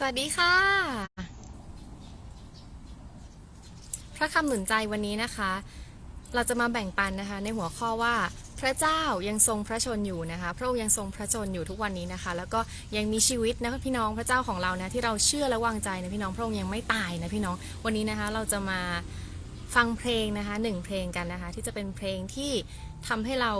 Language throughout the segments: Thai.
สวัสดีค่ะ พระคำหนุนใจวันนี้นะคะ เราจะมาแบ่งปันนะคะ ในหัวข้อว่าพระเจ้ายังทรงพระชนอยู่นะคะ พระองค์ยังทรงพระชนอยู่ทุกวันนี้นะคะ แล้วก็ยังมีชีวิตนะคะพี่น้องพระเจ้าของเรานะที่เราเชื่อและวางใจนะพี่น้องพระองค์ยังไม่ตายนะพี่น้องวันนี้นะคะ เราจะมาฟังเพลงนะคะหนึ่งเพลงกันนะคะ ที่จะเป็นเพลงที่ทำให้เรา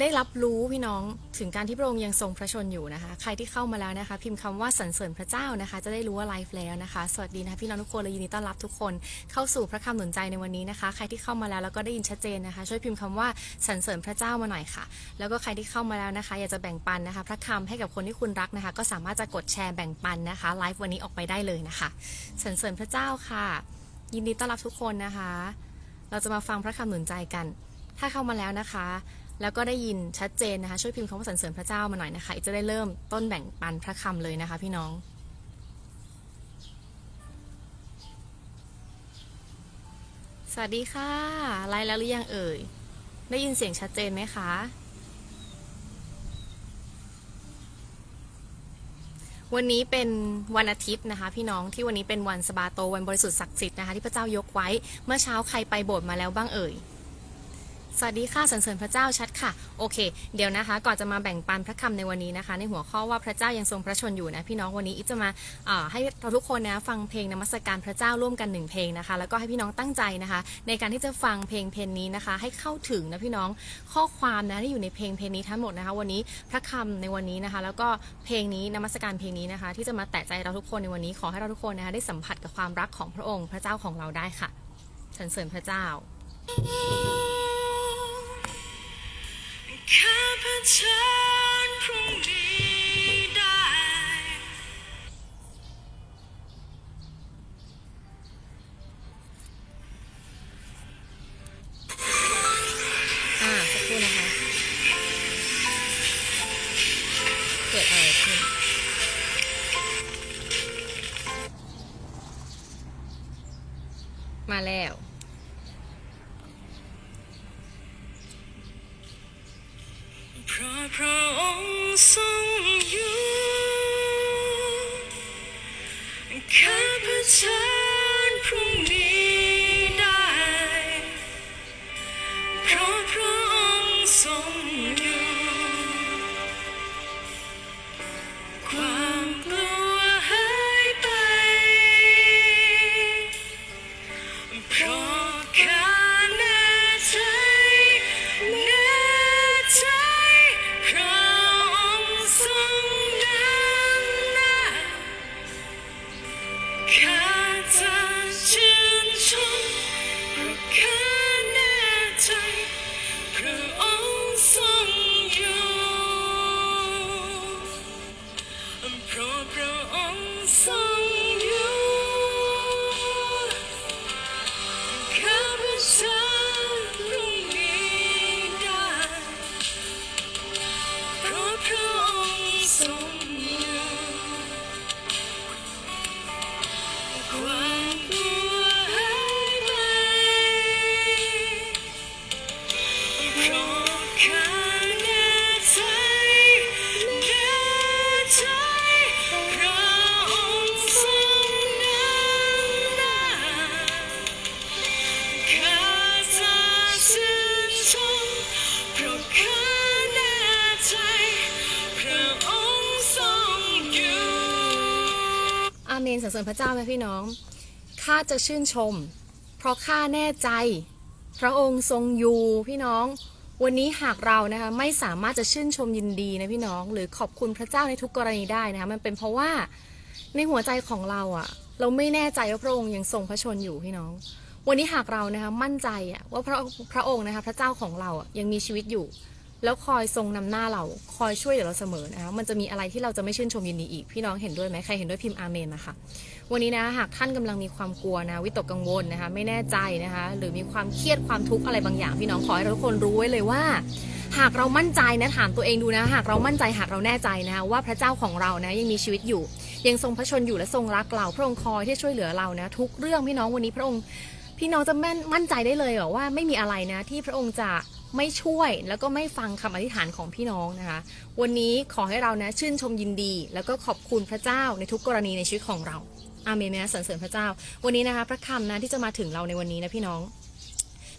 ได้รับรู้พี่น้องถึงการที่พระองค์ยังทรงพระชนอยู่นะคะ ใครที่เข้ามาแล้วนะคะ พิมพ์คำว่าสรรเสริญพระเจ้านะคะ จะได้รู้ว่าไลฟ์แล้วนะคะ สวัสดีนะคะพี่น้องทุกคนเลยยินดีต้อนรับทุกคนเข้าสู่พระคำหนุนใจในวันนี้นะคะ ใครที่เข้ามาแล้วแล้วก็ได้ยินชัดเจนนะคะ ช่วยพิมพ์คำว่าสรรเสริญพระเจ้ามาหน่อยค่ะ แล้วก็ใครที่เข้ามาแล้วนะคะ อยากจะแบ่งปันนะคะ พระคำให้กับคนที่คุณรักนะคะ ก็สามารถจะกดแชร์แบ่งปันนะคะไลฟ์วันนี้ออกไปได้เลยนะคะสรรเสริญพระเจ้าค่ะ ยินดีต้อนรับทุกคนนะคะ เราจะมาฟังพระคำหนุนใจกัน ถ้าเข้ามาแล้วนะคะ แล้วก็ได้ยินชัดเจนนะคะ ช่วยพิมพ์คำว่าสรรเสริญพระเจ้ามาหน่อยนะคะอีกจะได้เริ่มต้นแบ่งปันพระคำเลยนะคะ พี่น้องสวัสดีค่ะ ไลน์แล้วหรือยังเอ่ย ได้ยินเสียงชัดเจนไหมคะ วันนี้เป็นวันอาทิตย์นะคะ พี่น้องที่วันนี้เป็นวันสบาโตวันบริสุทธิ์ศักดิ์สิทธิ์นะคะที่พระเจ้ายกไว้ เมื่อเช้าใครไปโบสถ์มาแล้วบ้างเอ่ย สวัสดีค่ะสรรเสริญพระเจ้าชัดค่ะ โอเค เดี๋ยวนะคะ ก่อนจะมาแบ่งปันพระคำในวันนี้นะคะ ในหัวข้อว่าพระเจ้ายังทรงพระชนอยู่นะพี่น้องวันนี้อิจะมาให้เราทุกคนนะฟังเพลงนมัสการพระเจ้าร่วมกันหนึ่งเพลงนะคะแล้วก็ให้พี่น้องตั้งใจนะคะ ในการที่จะฟังเพลงเพลงนี้นะคะ ให้เข้าถึงนะพี่น้องข้อความนะที่อยู่ในเพลงเพลงนี้ทั้งหมดนะคะ วันนี้พระคำในวันนี้นะคะ แล้วก็เพลงนี้นมัสการเพลงนี้นะคะ ที่จะมาแตะใจเราทุกคนในวันนี้ขอให้เราทุกคนนะคะได้สัมผัสกับความรักของพระองค์ พระเจ้าของเราได้ค่ะสรรเสริญพระเจ้า ข้าพเชิญพรุ่งนี้ ราะพระองค์ทรงอยู่ข้าพเจ้าพรุ่งนี้ได้ เพราะพระ เพ นสรรเสริญพระเจ้าไหมพี่น้องข้าจะชื่นชม เพราะข้าแน่ใจ พระองค์ทรงอยู่พี่น้อง วันนี้หากเรานะคะไม่สามารถจะชื่นชมยินดีนะพี่น้อง หรือขอบคุณพระเจ้าในทุกกรณีได้นะคะมันเป็นเพราะว่าในหัวใจของเราอะเราไม่แน่ใจว่าพระองค์ยังทรงพระชนอยู่พี่น้อง วันนี้หากเรานะคะมั่นใจอะว่าพระพระองค์นะคะพระเจ้าของเราอะยังมีชีวิตอยู่ แล้วคอยทรงนำหน้าเราคอยช่วยเหลือเราเสมอนะคะมันจะมีอะไรที่เราจะไม่ชื่นชมยินดีอีกพี่น้องเห็นด้วยไหมใครเห็นด้วยพิมพ์อาเมนนะคะวันนี้นะหากท่านกำลังมีความกลัวนะวิตกกังวลนะคะไม่แน่ใจนะคะหรือมีความเครียดความทุกข์อะไรบางอย่าง พี่น้องขอให้เราทุกคนรู้ไว้เลยว่า หากเรามั่นใจนะถามตัวเองดูนะ หากเรามั่นใจหากเราแน่ใจนะว่าพระเจ้าของเรานะยังมีชีวิตอยู่ ยังทรงพระชนอยู่และทรงรักเราพระองค์คอยที่ช่วยเหลือเรานะ ทุกเรื่องพี่น้องวันนี้พระองค์พี่น้องจะแม่นมั่นใจได้เลยเหรอว่าไม่มีอะไรนะ ที่พระองค์จะ ไม่ช่วยแล้วก็ไม่ฟังคำอธิษฐานของพี่น้องนะคะ วันนี้ขอให้เรานะชื่นชมยินดี แล้วก็ขอบคุณพระเจ้าในทุกกรณีในชีวิตของเราอาเมนไหมนะสรรเสริญพระเจ้า วันนี้นะคะ พระคำนะที่จะมาถึงเราในวันนี้นะพี่น้อง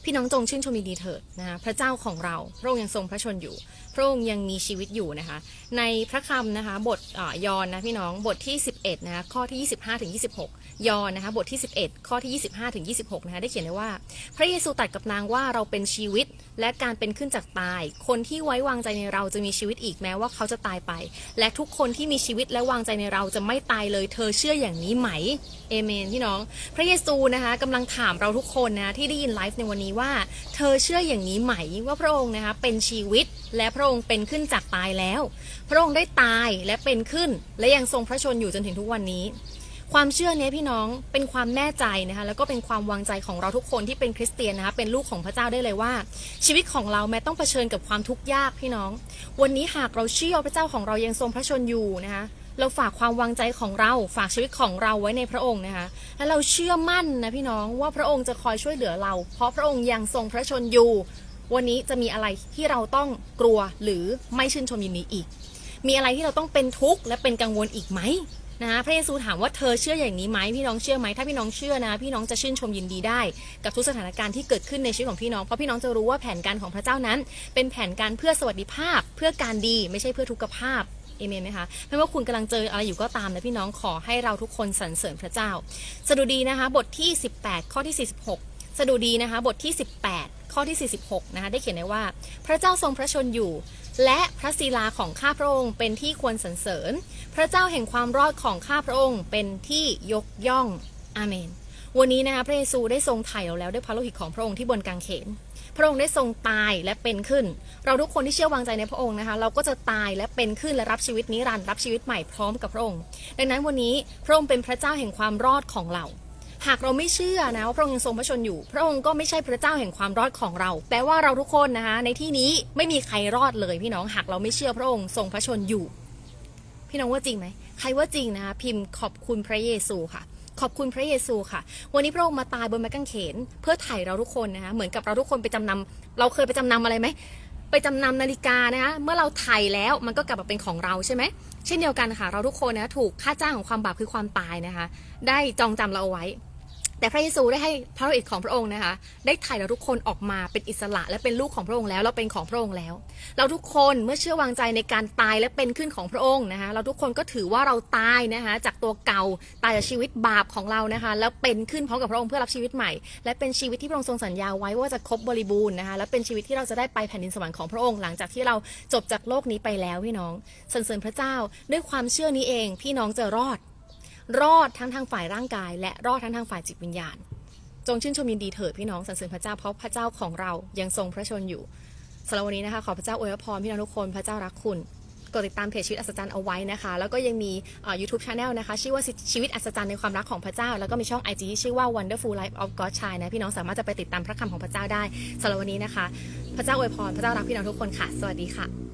พี่น้องจงชื่นชมยินดีเถิดนะคะพระเจ้าของเราพระองค์ยังทรงพระชนอยู่ พระองค์ยังมีชีวิตอยู่นะคะ ในพระคำนะคะบทอ่อยอนนะพี่น้องบทที่ 11นะคะข้อที่ 25ถึง26 ยอนนะคะบทที่ 11 ข้อที่ 25ถึง26นะคะได้เขียนไว้ว่า พระเยซูตรัสกับนางว่าเราเป็นชีวิตและการเป็นขึ้นจากตาย คนที่ไว้วางใจในเราจะมีชีวิตอีกแม้ว่าเขาจะตายไป และทุกคนที่มีชีวิตและวางใจในเราจะไม่ตายเลย เธอเชื่ออย่างนี้ไหมเอเมนพี่น้อง พระเยซูนะคะกำลังถามเราทุกคนนะที่ได้ยินไลฟ์ในวันนี้ว่า เธอเชื่ออย่างนี้ไหมว่าพระองค์นะคะเป็นชีวิตและพระองค์เป็นขึ้นจากตายแล้ว พระองค์ได้ตายและเป็นขึ้น และยังทรงพระชนอยู่จนถึงทุกวันนี้ ความเชื่อเนี้ยพี่น้องเป็นความแน่ใจนะคะแล้วก็เป็นความวางใจของเราทุกคนที่เป็นคริสเตียนนะคะเป็นลูกของพระเจ้าได้เลยว่า ชีวิตของเราแม้ต้องเผชิญกับความทุกข์ยากพี่น้อง วันนี้หากเราเชื่อพระเจ้าของเรายังทรงพระชนอยู่นะคะ เราฝากความวางใจของเรา ฝากชีวิตของเราไว้ในพระองค์นะคะ และเราเชื่อมั่นนะพี่น้องว่าพระองค์จะคอยช่วยเหลือเรา เพราะพระองค์ยังทรงพระชนอยู่ วันนี้จะมีอะไรที่เราต้องกลัวหรือไม่ชื่นชมยินดีอีก มีอะไรที่เราต้องเป็นทุกข์และเป็นกังวลอีกไหมนะคะพระเยซูถามว่าเธอเชื่ออย่างนี้ไหมพี่น้องเชื่อไหมถ้าพี่น้องเชื่อนะพี่น้องจะชื่นชมยินดีได้ กับทุกสถานการณ์ที่เกิดขึ้นในชีวิตของพี่น้องเพราะพี่น้องจะรู้ว่าแผนการของพระเจ้านั้น เป็นแผนการเพื่อสวัสดิภาพ เพื่อการดีไม่ใช่เพื่อทุกขภาพ เอเมนไหมคะไม่ว่าคุณกำลังเจออะไรอยู่ก็ตามนะพี่น้องขอให้เราทุกคนสรรเสริญพระเจ้า สดุดีนะคะ บทที่ 18 ข้อที่ 46 สดุดีนะคะ บทที่ 18 ข้อที่ 46 นะคะ ได้เขียนไว้ว่า พระเจ้าทรงพระชนอยู่ และพระศิลาของข้าพระองค์เป็นที่ควรสรรเสริญ พระเจ้าแห่งความรอดของข้าพระองค์เป็นที่ยกย่องอาเมน วันนี้นะคะพระเยซูได้ทรงไถ่เราแล้วด้วยพระโลหิตของพระองค์ที่บนกางเขน พระองค์ได้ทรงตายและเป็นขึ้น เราทุกคนที่เชื่อวางใจในพระองค์นะคะ เราก็จะตายและเป็นขึ้นและรับชีวิตนิรันดร์รับชีวิตใหม่พร้อมกับพระองค์ ดังนั้นวันนี้พระองค์เป็นพระเจ้าแห่งความรอดของเราหากเราไม่เชื่อนะว่าพระองค์ยังทรงพระชนอยู่ พระองค์ก็ไม่ใช่พระเจ้าแห่งความรอดของเรา แปลว่าเราทุกคนนะคะในที่นี้ไม่มีใครรอดเลยพี่น้องหากเราไม่เชื่อพระองค์ทรงพระชนอยู่ พี่น้องว่าจริงไหมใครว่าจริงนะคะพิมพ์ขอบคุณพระเยซูค่ะ ขอบคุณพระเยซูค่ะ วันนี้พระองค์มาตายบนไม้กางเขน เพื่อไถ่เราทุกคนนะคะเหมือนกับเราทุกคนไปจำนำเราเคยไปจำนำอะไรไหมไปจำนำนาฬิกานะคะเมื่อเราไถ่แล้วมันก็กลับมาเป็นของเราใช่ไหมเช่นเดียวกันค่ะ เราทุกคนนะถูกค่าจ้างของความบาปคือความตายนะคะ ได้จองจำเราเอาไว้ แต่พระเยซูได้ให้พระโลหิตของพระองค์นะคะ ได้ไถ่เราทุกคนออกมาเป็นอิสระและเป็นลูกของพระองค์แล้ว เราเป็นของพระองค์แล้ว เราทุกคนเมื่อเชื่อวางใจในการตายและเป็นขึ้นของพระองค์นะคะ เราทุกคนก็ถือว่าเราตายนะคะจากตัวเก่าตายจากชีวิตบาปของเรานะคะ แล้วเป็นขึ้นพร้อมกับพระองค์เพื่อรับชีวิตใหม่ และเป็นชีวิตที่พระองค์ทรงสัญญาไว้ว่าจะครบบริบูรณ์นะคะ และเป็นชีวิตที่เราจะได้ไปแผ่นดินสวรรค์ของพระองค์หลังจากที่เราจบจากโลกนี้ไปแล้วพี่น้องสรรเสริญพระเจ้าด้วยความเชื่อนี้เองพี่น้องจะรอด รอดทั้งทางฝ่ายร่างกาย และรอดทั้งทางฝ่ายจิตวิญญาณ จงชื่นชมยินดีเถิดพี่น้องสรรเสริญพระเจ้าเพราะพระเจ้าของเรายังทรงพระชนอยู่สำหรับวันนี้นะคะขอพระเจ้าอวยพรพี่น้องทุกคนพระเจ้ารักคุณกดติดตามเพจชีวิตอัศจรรย์เอาไว้นะคะ แล้วก็ยังมีเอ่อ YouTube Channel นะคะ ชื่อว่าชีวิตอัศจรรย์ในความรักของพระเจ้า แล้วก็มีช่อง IG ที่ชื่อว่า Wonderful Life of God Child นะ พี่น้องสามารถจะไปติดตามพระคำของพระเจ้าได้สำหรับวันนี้นะคะ พระเจ้าอวยพร พระเจ้ารักพี่น้องทุกคนค่ะ สวัสดีค่ะ